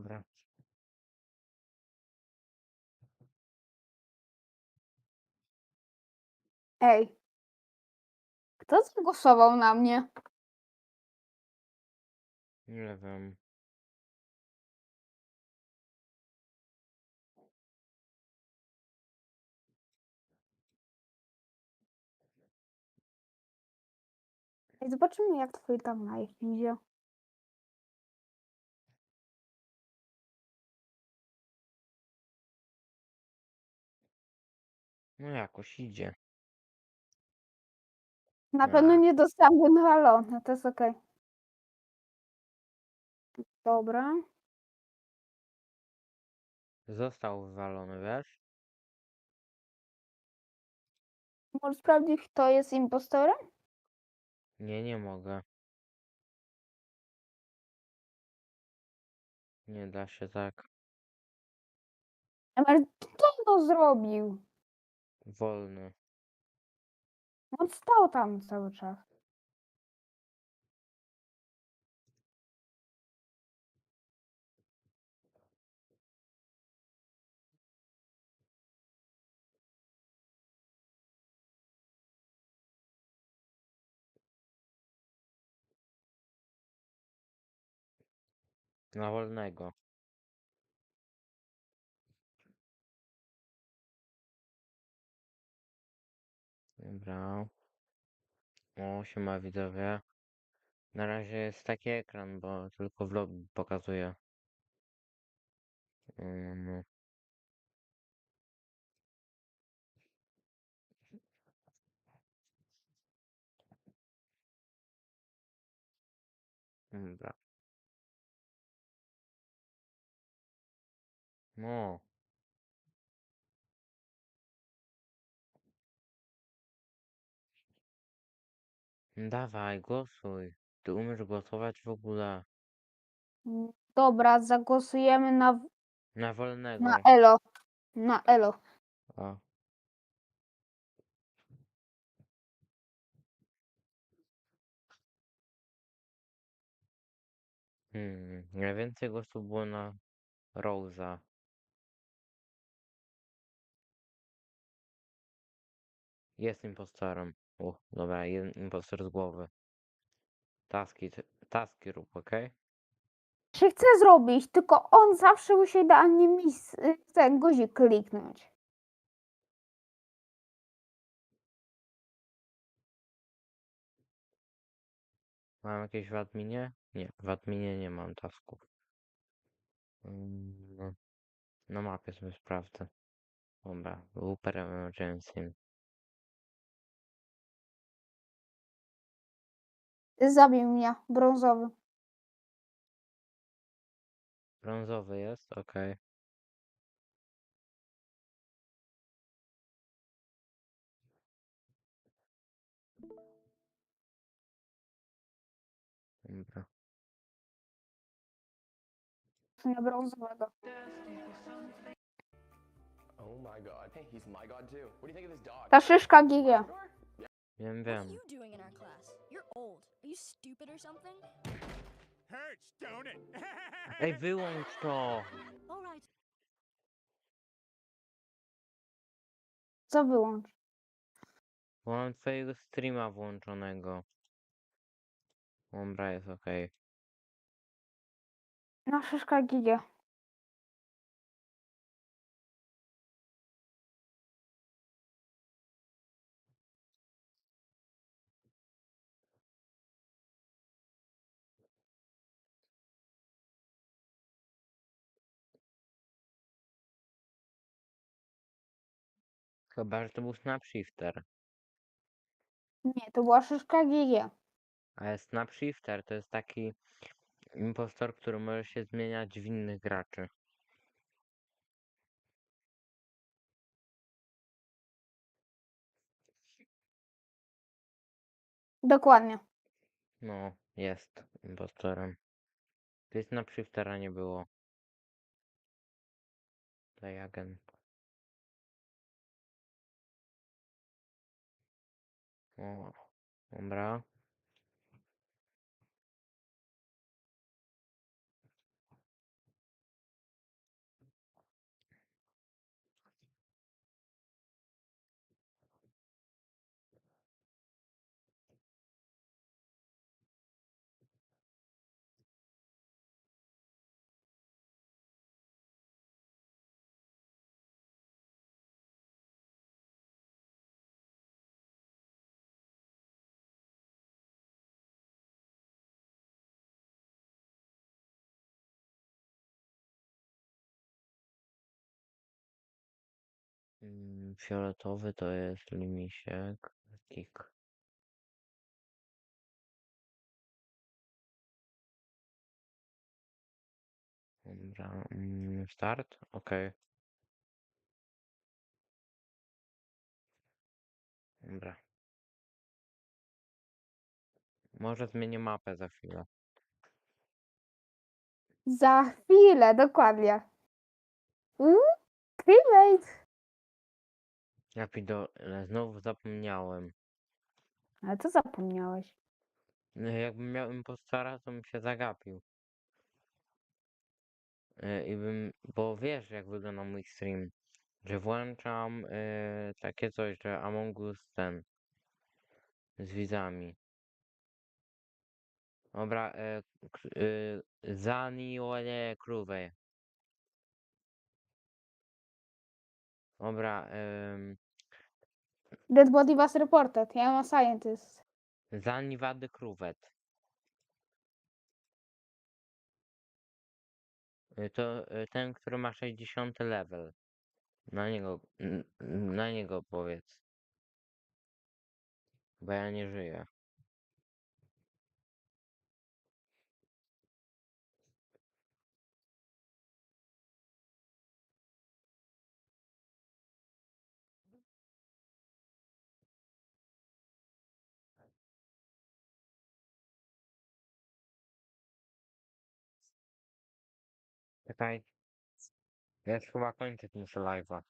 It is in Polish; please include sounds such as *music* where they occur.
Dobra. Ej. Kto zagłosował na mnie? Nie wiem. Ej, zobaczymy jak twój tam live idzie. No jakoś idzie. Na pewno A. nie dostałem wywalone, to jest okej. Dobra. Został wywalony, wiesz? Możesz sprawdzić, kto jest impostorem? Nie, nie mogę. Nie da się tak. Ale kto to zrobił? Wolny. On stał tam cały czas. Na wolnego. Dobra. O, siema widzowie. Na razie jest taki ekran, bo tylko lobby pokazuje. Mm, Dobra. No. Dawaj, głosuj. Ty umiesz głosować w ogóle. Mm, Dobra, zagłosujemy na, Na wolnego. na Elo. Na Elo. O. Hmm. Najwięcej głosów było na Rose'a. Jest impostorem. U, dobra, jeden impostor z głowy. Taski, taski rób, okej? Czy chcę zrobić, tylko on zawsze musi idealnie mi y, ten guzik kliknąć. Mam jakieś w adminie? Nie, w adminie nie mam tasków. Mm, no. Na mapie sobie sprawdzę. Dobra, Super Emergency. Zabił mnie, brązowy. Brązowy jest? Okej. Dobra. Nie brązowego. Oh my god. Hey, he's my god too. What do you think of this dog? Ta szyszka GG. Wiem, What are wiem. you doing in our class? You're old. Are you stupid or something? Hurts, don't it? *laughs* Ej, wyłącz to! All right. Co wyłącz? Bo mam twojego streama włączonego. Dobra, jest okej. Na szyszka GG. Chyba, że to był Snapshifter. Nie, to była szyszka GG. Ale Snapshifter to jest taki impostor, który może się zmieniać w innych graczy. Dokładnie. No, jest impostorem. Gdzieś Snapshiftera nie było. Play again. O, dobra. Mm, Fioletowy to jest limisiek. Kik. Dobra, mm, start? Okej. Dobra. Może zmienię mapę za chwilę. Za chwilę, dokładnie. Uuu, teammate. Ja pidole, znowu zapomniałem. Ale co zapomniałeś? No, Jakbym miał impostara, to bym się zagapił. E, I bym, bo wiesz jak wygląda mój stream, że włączam e, takie coś, że Among Us ten z widzami. Dobra, e, k- e, Zaniole Kruwe. Dobra, em, Dead body was reported. I am a scientist. Zaniwady Kruwet. E, To e, ten, który ma 60 level. Na niego, n- n- na niego powiedz. Bo ja nie żyję. Czekaj. Ja chyba kończę ten live'a.